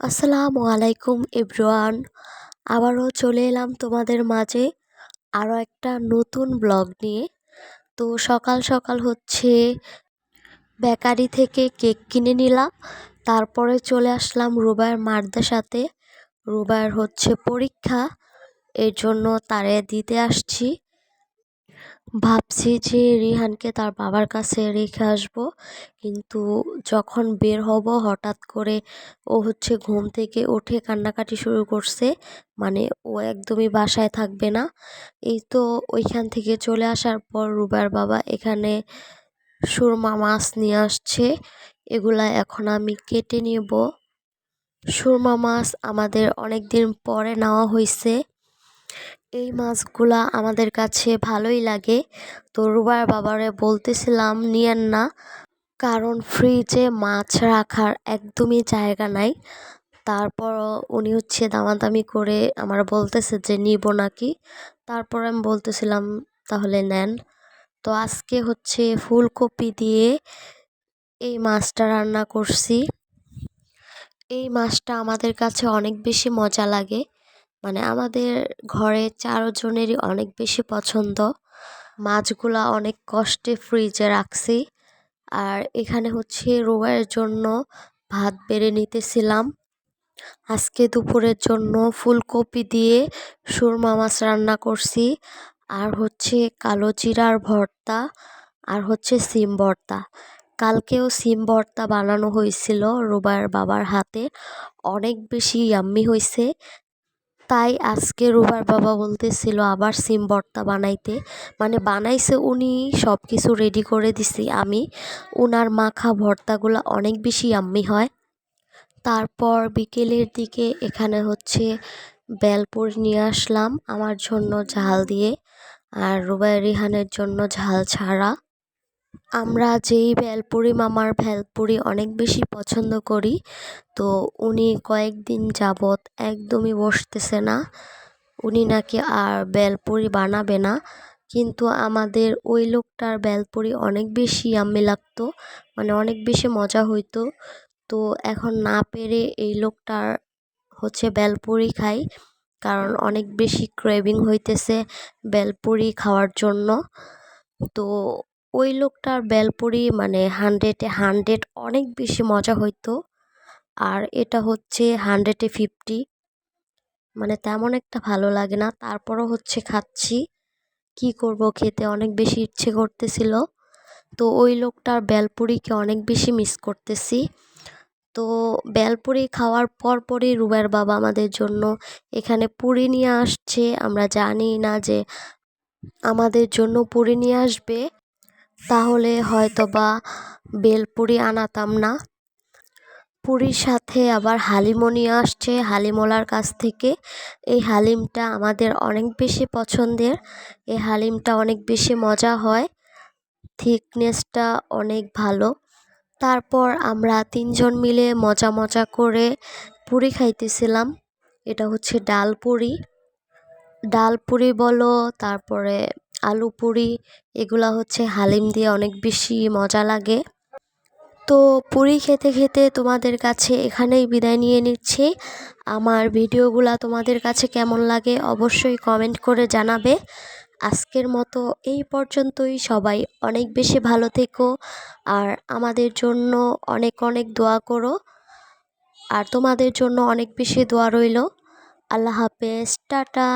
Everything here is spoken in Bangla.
আসসালামু আলাইকুম এভরিওয়ান। আবারও চলে এলাম তোমাদের মাঝে আরও একটা নতুন ব্লগ নিয়ে। তো সকাল সকাল হচ্ছে বেকারি থেকে কেক কিনে নিলাম। তারপরে চলে আসলাম রুবায়ের মারদের সাথে। রুবায়ের হচ্ছে পরীক্ষা। এর জন্য তারে দিতে আসছি। ভাবছি যে রিহানকে তার বাবার কাছে রেখে আসব। কিন্তু যখন বের হব, হঠাৎ করে ও হচ্ছে ঘুম থেকে উঠে কান্নাকাটি শুরু করছে। মানে ও একদমই বাসায় থাকবে না। এই তো ওইখান থেকে চলে আসার পর রুবার বাবা এখানে সুরমা মাছ নিয়ে আসছে। এগুলা এখন আমি কেটে নেব। সুরমা মাছ আমাদের অনেক দিন পরে নেওয়া হয়েছে এই মাছগুলা আমাদের কাছে ভালোই লাগে। তো রুবার বাবারে বলতেছিলাম, নিয়েন না, কারণ ফ্রিজে মাছ রাখার একদমই জায়গা নাই। তারপরও উনি হচ্ছে দামাদামি করে আমার বলতেছে যে, নিব নাকি? তারপর আমি বলতেছিলাম, তাহলে নেন। তো আজকে হচ্ছে ফুলকপি দিয়ে এই মাছটা রান্না করছি। এই মাছটা আমাদের কাছে অনেক বেশি মজা লাগে। মানে আমাদের ঘরে চারজনেরই অনেক বেশি পছন্দ। মাছগুলা অনেক কষ্টে ফ্রিজে রাখছি। আর এখানে হচ্ছে রোয়ের জন্য ভাত বেড়ে নিতেছিলাম। আজকে দুপুরের জন্য ফুলকপি দিয়ে সুরমা মাছ রান্না করছি। আর হচ্ছে কালো জিরার ভর্তা আর হচ্ছে সিম ভর্তা। কালকেও সিম ভর্তা বানানো হয়েছিল রোবার বাবার হাতে। অনেক বেশি ইয়াম্মি হয়েছে। তাই আজকে রুবার বাবা বলতেছিল আবার সিম ভর্তা বানাইতে। মানে বানাইছে উনি সব কিছু রেডি করে দিছি আমি। উনার মাখা ভর্তাগুলো অনেক বেশি আম্মি হয়। তারপর বিকেলের দিকে এখানে হচ্ছে বেলপুর নিয়ে আসলাম আমার জন্য ঝাল দিয়ে। আর রুবাই রিহানের জন্য ঝাল ছাড়া। আমরা যেই ভেলপুরি মামার ভেলপুরি অনেক বেশি পছন্দ করি, তো উনি কয়েকদিন যাবৎ একদমই বসতেছে না। উনি নাকি আর বেলপুরি বানাবে না, কিন্তু আমাদের ওই লোকটার বেলপুরি অনেক বেশি আম্মি লাগতো মানে অনেক বেশি মজা হইতো। তো এখন না পেরে এই লোকটার হচ্ছে বেলপুরি খাই, কারণ অনেক বেশি ক্রেভিং হইতেছে বেলপুরি খাওয়ার জন্য। তো ওই লোকটার বেলপুরি মানে হান্ড্রেডে হান্ড্রেড অনেক বেশি মজা হইতো। আর এটা হচ্ছে হান্ড্রেডে ফিফটি মানে তেমন একটা ভালো লাগে না। তারপরও হচ্ছে খাচ্ছি। কি করব, খেতে অনেক বেশি ইচ্ছে করতেছিল। তো ওই লোকটার বেলপুরিকে অনেক বেশি মিস করতেছি। তো বেলপুরি খাওয়ার পর পরই রুবের বাবা আমাদের জন্য এখানে পুরি নিয়ে আসছে। আমরা জানি না যে আমাদের জন্য পুরি নিয়ে আসবে। তাহলে হয়তো বা বেলপুরি আনাতাম না। পুরীর সাথে আবার হালিমও নিয়ে আসছে হালিমওয়ালার কাছ থেকে। এই হালিমটা আমাদের অনেক বেশি পছন্দের। এই হালিমটা অনেক বেশি মজা হয়। থিকনেসটা অনেক ভালো। তারপর আমরা তিনজন মিলে মজা মজা করে পুরি খাইতেছিলাম। এটা হচ্ছে ডাল পুরি ডাল পুরি বলো, তারপরে আলু পুরি, এগুলো হচ্ছে হালিম দিয়ে অনেক বেশি মজা লাগে। তো পুরি খেতে খেতে তোমাদের কাছে এখানেই বিদায় নিয়ে নিচ্ছি। আমার ভিডিওগুলো তোমাদের কাছে কেমন লাগে অবশ্যই কমেন্ট করে জানাবে। আজকের মতো এই পর্যন্তই। সবাই অনেক বেশি ভালো থেকো আর আমাদের জন্য অনেক অনেক দোয়া করো। আর তোমাদের জন্য অনেক বেশি দোয়া রইল। আল্লাহ হাফেজ, টাটা।